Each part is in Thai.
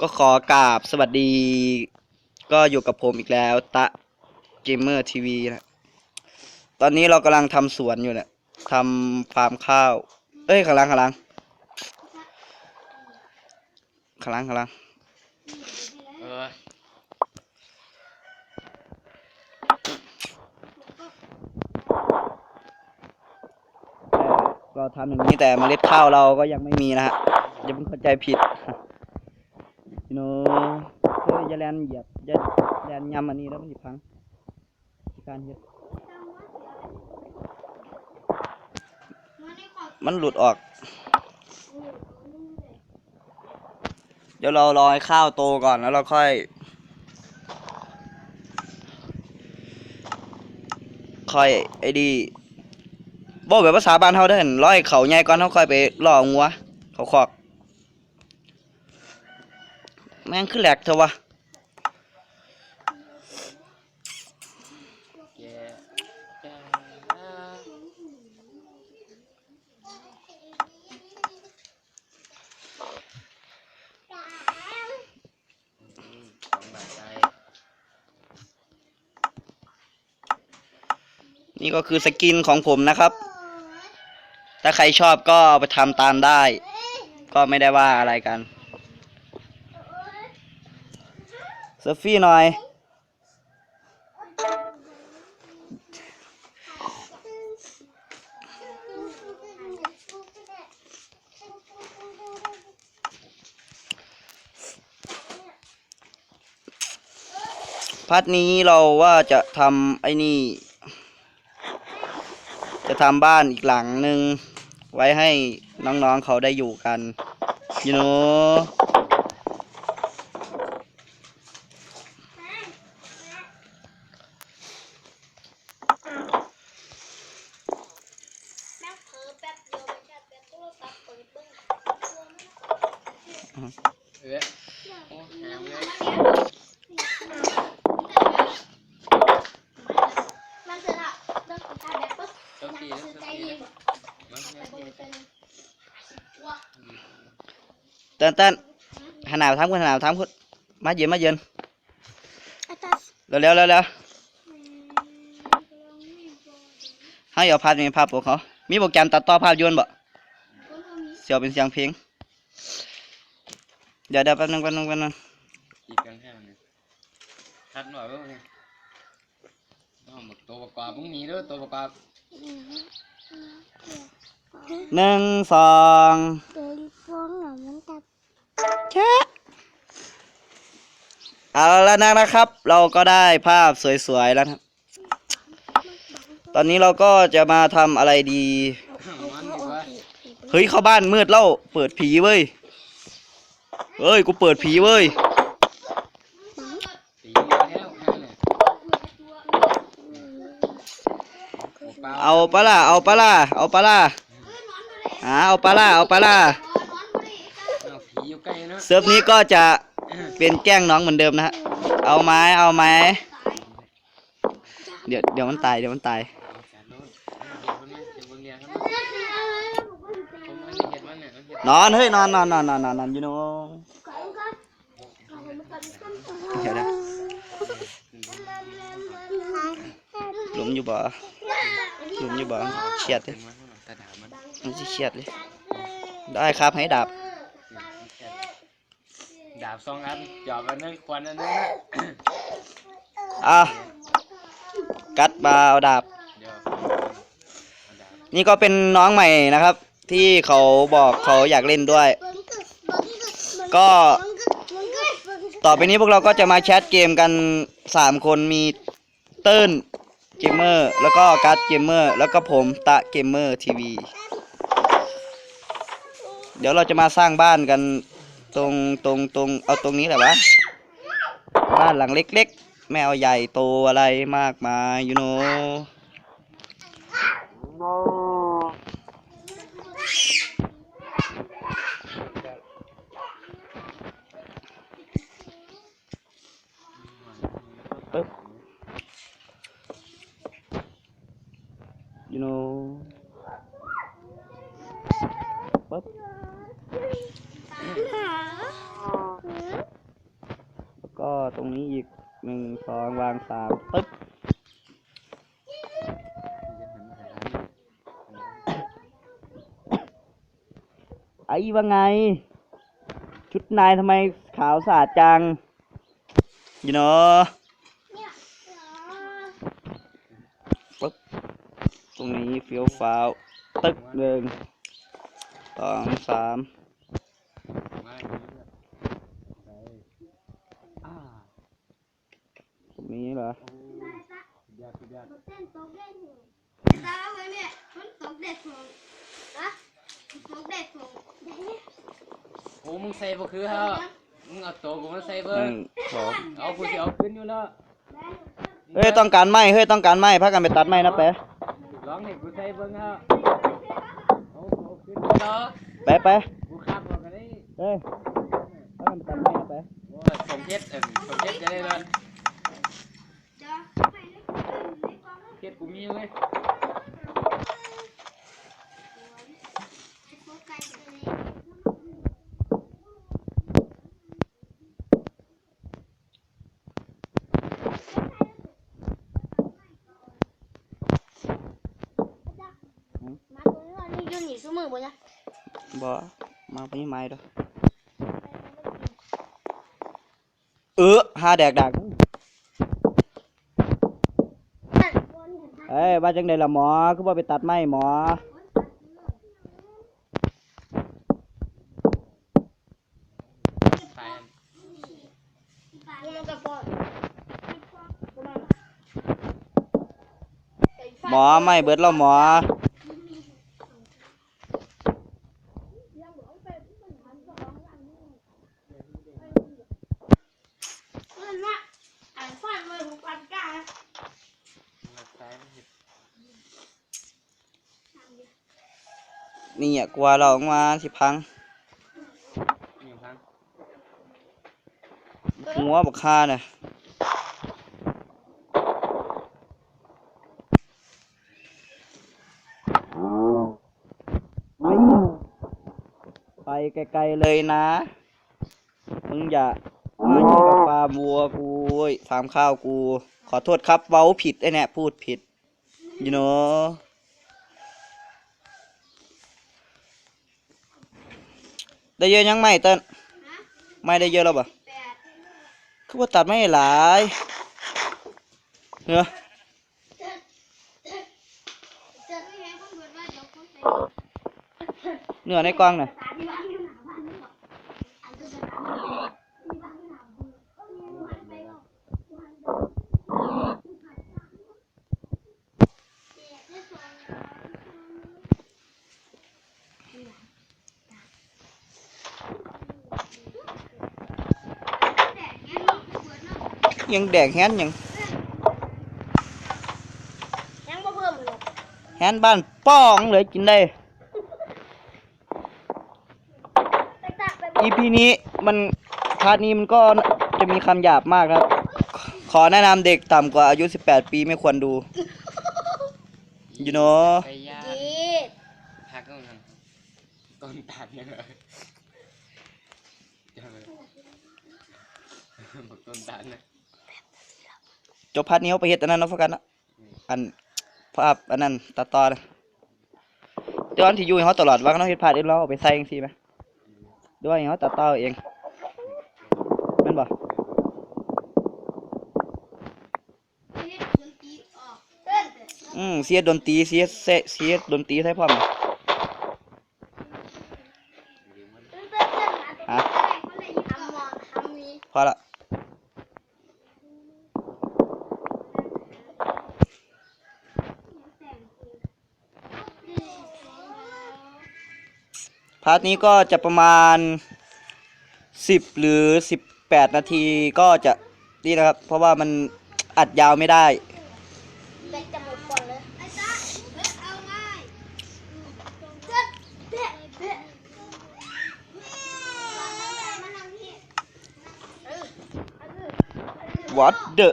ก็ขอกราบสวัสดี ก็อยู่กับผมอีกแล้ว ตะเกมเมอร์ทีวีนะ ตอนนี้เรากำลังทำสวนอยู่เนี่ยทำฟาร์มข้าว เอ้ยขลังขลังขลังขลังเออเราทำอย่างนี้แต่เมล็ดข้าวเราก็ยังไม่มีนะฮะอย่าเพิ่งเข้าใจผิด พี่โน้เฮ้ยอย่าแลนเหยียบอย่าแลนยำอันนี้แล้วมันจะพังการเฮ็ดมันหลุดออก เดี๋ยวเรารอให้ข้าวโตก่อนแล้วเราค่อย ค่อยไอ้ดีบอกแบบภาษาบ้านเฮาได้เห็นร้อยเขาใหญ่ก่อนเฮาค่อยไปล่องัวเขาคอก แม่งคือแหลกเถอะวะนี่ก็คือสกินของผมนะครับ ถ้าใครชอบก็ไปทำตามได้ ก็ไม่ได้ว่าอะไรกันเซฟี่หน่อย พัดนี้เราว่าจะทำไอ้นี่ จะทำบ้านอีกหลังหนึ่งไว้ให้น้องๆเขาได้อยู่กัน you know แม่เผลอแป๊บเดียวไม่ใช่แป๊บโทรศัพท์เปิดเบิ้ง เออโอ้หามเลย มันคือละเรื่องของการแบบปุ๊บ เจ้า มัน ปี คื แล้ว อใจ เจ้าปี ดี แล้วมัน แต่ไม่บนได้เป็นเต้นเต้นหันหนาวทำคุณหันหนาวทำคุณมาเย็นมาเย็นเร็วเร็วเร็วเร็วให้เอาภาพเป็นภาพพวกเขามีโปรแกรมตัดต่อภาพยนต์บ่เสียวเป็นเสียงเพลง เดี๋ยวเดี๋ยวแป๊บนึงแป๊บนึงแป๊บนึงอีกกันแค่นี้คัดหน่อยเบ้างเนี่ยน้องบอกตัวประกอบพรุ่งนี้เด้อตัวประกอบหนึ่งสองเป็นฟองหรอมันจะแชะเอาแล้วนะนะครับ เราก็ได้ภาพสวยๆแล้วนะครับ ตอนนี้เราก็จะมาทำอะไรดีมันดีกว่าเฮ้ยเข้าบ้านมืดแล้วเปิดผีเว้ย เฮ้ย กูเปิดผีเว้ย ตีมาแล้วแค่เนี่ยโปล่าเอาปะล่ะ เอาปะล่ะ เอาปะล่ะอ่าเอาปะล่ะ เอาปะล่ะ เอาผีอยู่ใกล้เนอะเซิร์ฟนี้ก็จะเป็นแกล้งน้องเหมือนเดิมนะฮะ เอาไหมเอาไหมเดี๋ยวเดี๋ยวมันตาย เดี๋ยวมันตาย เอาแสนโน้นเดี๋ยวคนนี้เดี๋ยวคนเรียนครับ นเนี่ยมันเห็ดนอนเฮ้ยนอนนอนนอนนอนนอนนอนอยู่โน้เดี๋ยวนะหลุมอยู่บ่หลุมอยู่บ่เฉียดเลยมันตาดามันมันสิเฉียดเลย ได้ครับให้ดาบดาบสองอันจอบอันนึงควันอันนึงนะอะกัดมาเอาดาบเดี๋ยวเอาดาบ นี่ก็เป็นน้องใหม่นะครับ ที่เขาบอกเขาอยากเล่นด้วย ก็ ต่อไปนี้พวกเราก็จะมาแชทเกมกันสามคนมีเติ้ลเกมเมอร์แล้วก็กัดเกมเมอร์แล้วก็ผมตะเกมเมอร์ทีวีเดี๋ยวเราจะมาสร้างบ้านกันตรงตรงตรงเอาตรงนี้แหละวะบ้านหลังเล็กๆ ไม่เอาใหญ่โตอะไรมากมายยูโปึ๊บตรงนี้อีกหนึ่งสองวางสามปึ๊บไอ้ว่าไง ชุดนายทำไมขาวสะอาดจังยูโนเนี่ยเหรอปึ๊บตรงนี้เฟี้ยวฟ้าว ตึ๊กหนึ่ง สองสามมาไปอ่าตรงนี้เหรอสุดยอดสุดยอดเต้นตกได้หนูตาไว้เนี่ยมันตกเด็ดหนูอะตกเด็ดหนูเด็ดเนี่ยโอ้มึงใส่บ่คือฮะมึงเอาตัวกูมาใส่หเบิ่งนึ่งสองเอากูสิเอาขึ้นอยู่แล้วเฮ้ยต้องการไม้เฮ้ยต้องการไม้พักกันไปตัดไม้นะแปะร้องให้กูใส่เบิ่งฮะ เอาเอาขึ้นอยู่แล้วแปะแปะกูขับออกกันได้เฮ้ยพักกันไปตัดไม้นะแปะโอ้ยสมเพชรเอิ่มสมเพชรจะได้เลยเดี๋ยวไปเลยในกองเพชรกูมีเลยให้โฟกัสเลย มาตรงนี้ว่านี่ยืนอยู่ ซุ้มมือบนนะบ่มาไปนี่ไม้เด้อเออหาแดกดักเอ้ยว่าจังไดล่ะหมอคือบ่ไปตัดไม้หมอตายมันกระปอนหมอไม่เบิดแล้วหมอ เงินว่าอ่านฟันเลยหูปันกา ตายไม่เห็น นี่อะกลัวเราออกมาสิพัง หัวบักคาเนี่ยไปไกลๆเลยนะ มึงอย่ามาอยู่กับปลาบัวกูถามข้าวกู ขอโทษครับเว้าผิดไอ้เนี่ยพูดผิด you know ได้เยอะยังไม่เต้นไม่ได้เยอะแล้วปะแปดคือว่าตัดไม่หลายเนอะเห้งต้อเบิดว่าเดี๋ยวคนใส่เนื้อในกล้องน่ะ ตาที่บ้านอยู่หนาบ้านนี่หรอกอันจะจะตามที่บ้านอยู่หนาบ้านเออวันไปหรอกวันเดินเจ็ดได้สองแดดแง่หรอกเบิดเนาะ ยังแดกแฮนยังยังบ่เพิ่มเลยแฮนบ้านป้องเลยกินได้ ไปตะไป EP นี้มันพาร์ทนี้มันก็จะมีคำหยาบมากครับ ขอแนะนำเด็กต่ำกว่าอายุ 18 ปีไม่ควรดู you know ไปยากีดหักต้องทำต้นตัดเนี่ยเหรอเจ้าเลยบอกต้นตัดนะ จบพาร์ทนี้เอาไปเฮ็ดอันนั้นเนาะโฟกัสเนาะอันภาพอันนั้นตัดต่อนะเดี๋ยวอันที่อยู่ให้เขาตลอดว่าเขาเฮ็ดพาร์ทอื่นเราเอาไปใส่จังซี่ไหมดี๋ยเขาตัดต่อเองแม่นบ่เฮ็นตรีออกเต้นอืมเสียดนตรีเสียเสเสียดนตรีใส่พร้อม เต้นเต้นเต้นหาตัวแรกมันเลยทำหมอนทำนี้ พอละ พาร์ทนี้ก็จะประมาณ 10 หรือ 18 นาทีก็จะนี่นะครับ เพราะว่ามันอัดยาวไม่ได้เบ็ดจะหมดก่อนเลยไอ้จ๊ะเบ็ดเอาง่ายเต้นเต้นเต้นมานั่งที่เออเออ What the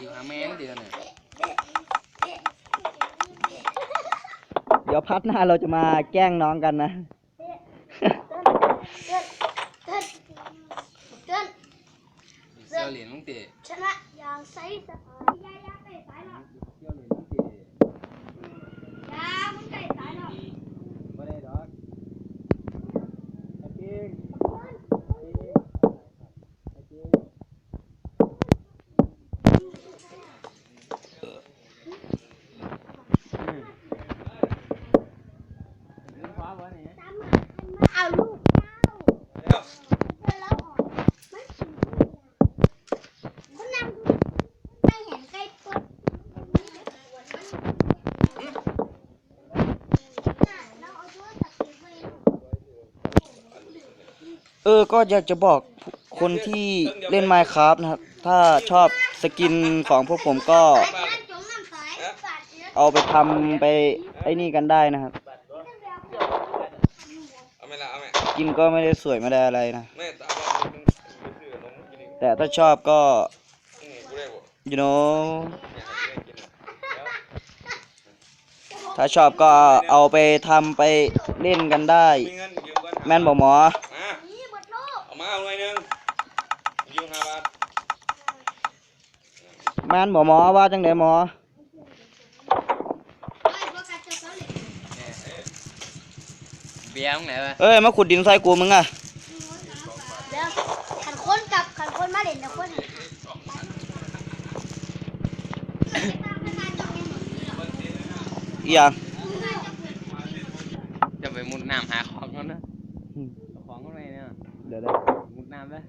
อยู่หาแมงเดียวเนี่ย เดี๋ยวพัดหน้าเราจะมาแกล้งน้องกันนะเตือนเตือนเตือนเสี่ยวเหรียญมึงเตะ ชนะอย่างใสสบายยายาใกล้สายแล้ว เสี่ยวเหรียญมึงเตะ ยามึงใกล้สายแล้ว บ่ได้ดอกไอ้เก่งไอ้เก่งเล่นฟ้าบ่เนี่ย เอาลูกเจ้าแล้วออกมันสูงคนนำไม่เห็นใกล้ปุ๊บเราเอาโทรศัพท์ไป เออก็อยากจะบอกคนที่เล่น Minecraft นะครับ ถ้าชอบสกินของพวกผมก็ เอาไปทำไปไอ้นี่กันได้นะครับ เอาไหมล่ะเอาไหมกินก็ไม่ได้สวยไม่ได้อะไรนะ แม่ตาบ้ามึงมึงซื้อนมกินเองแต่ถ้าชอบก็ อืมกูได้บ่ you know อยากให้ได้กินอะถ้าชอบก็เอาไปทำไปเล่นกันได้ มีเงินยืมก่อนแม่นบอกหมอ มา นี่หมดโลก เอามาเอาหน่อยหนึงยืมห้าบาท แม่นบอกหมอว่าจังไดหมอไม่พวกกันจะสอนเลยเบียร์มึงไหนวะเอ้ยมาขุดดินใส่กูมึงอะเดี๋ยวขันคนกับขันคนมาเล่นนะคนอีหยังจะไปมุดน้ำหาของก่อนนะเอาของข้างในเนี่ยเดี๋ยวเดี๋ยวมุดน้ำได้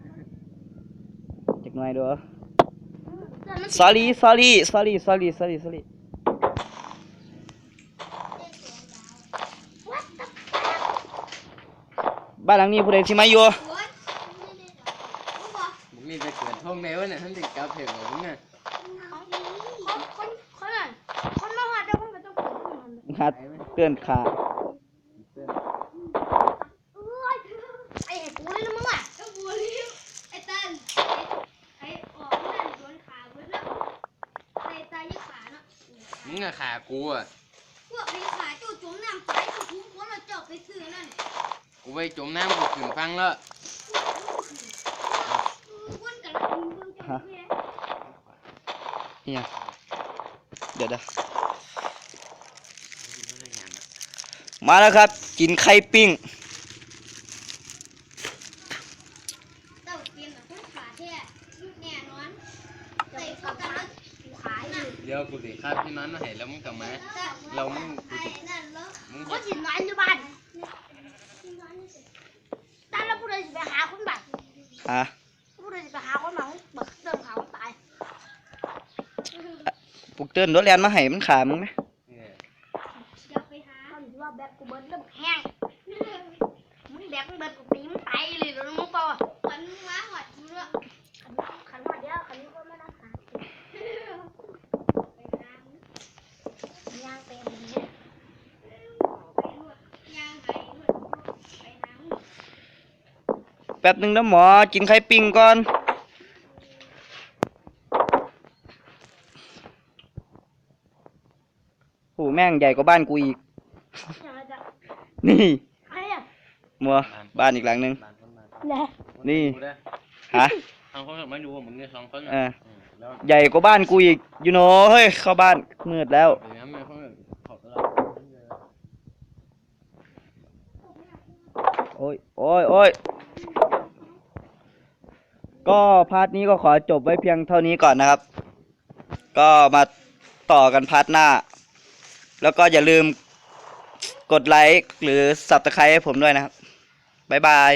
จักหน่อยเด้อ sorry sorry sorry sorry sorry sorry บ้านหลังนี้ผู้ใดสิมาอยู่มึงนี่จะเกิดท่องในวะเนี่ยท่านติดกาเพลของมึงเนี่ยคนคนนั้นคนมาหาเจ้าคนก็ต้องเกิดขึ้นมันหัดเตือนขาเอ้ยไอ้ไอ้กูเลยนะมึงอะไอ้กูเลยไอ้ตันไอ้ออกนั่นโดนขาเว้ยแล้วไอ้ตายยี่ขาเนาะ มึง อะขากูอะพวกไอ้ขาเจ้าจมน้ำตายก็คุ้มคนเราเจ้าไปซื้อนั่นกูไปจมน้ำกูขึ้นฟังแล้วคนกันละมึงเบิ่งเจ้าเนี่ยอีหยังเดี๋ยวเดี๋ยวมาแล้วครับ กินไข่ปิ้ง เจ้าเตรียมแบบคนขาแท้แน่นอนใส่เข้ากันแล้วขายน่ะ เดี๋ยวกูสิคาดที่นั้นมาให้แล้วมึงกลับมา เรามึงกู ไอ้ จะ นั่นแล้ว มึง เขาสินอนอยู่บ้านตาแล้วผู้ใดสิไปหาคนบ้าน ฮะผู้ใดสิไปหาคนบ้านบักเติมเขาตาย ปลุกเตือนรถแลนมาให้มันขามึงไหม เนี่ย เดี๋ยวไปหาเขาสิว่าแบบกูเบิดเริ่มแห้งมึงแบบมึงเบิดกูตีมึงตายเลยแล้วมึงเปล่าขันมาหอดกูเนาะขันขันหอดเดียวขันนี้ก็ไม่น่าขาดไปหาย่างเป็นเนี่ยไปนวดย่างไปนวดไปหา แป๊บหนึงนะหมอ กินไข่ปิ้งก่อนโหแม่งใหญ่กว่าบ้านกูอีกอย่างไรจะนี่ใครอะมัวบ้านอีกหลังหนึงบ้านคนมาแหละนี่กูได้ฮะ ทางคนไม่รู้ว่ามึงเนี่ยสองคนเออมแล้วใหญ่กว่าบ้านกูอีกยูโนเฮ้ย เข้าบ้านมืดแล้วเดี๋ยวนั้นไม่ค่อยขอบเราโอ้ยโอ้ยโอ้ย ก็พาร์ทนี้ก็ขอจบไว้เพียงเท่านี้ก่อนนะครับ ก็มาต่อกันพาร์ทหน้า แล้วก็อย่าลืมกดไลค์หรือ s u b สไครต์ให้ผมด้วยนะครับ บ๊ายบาย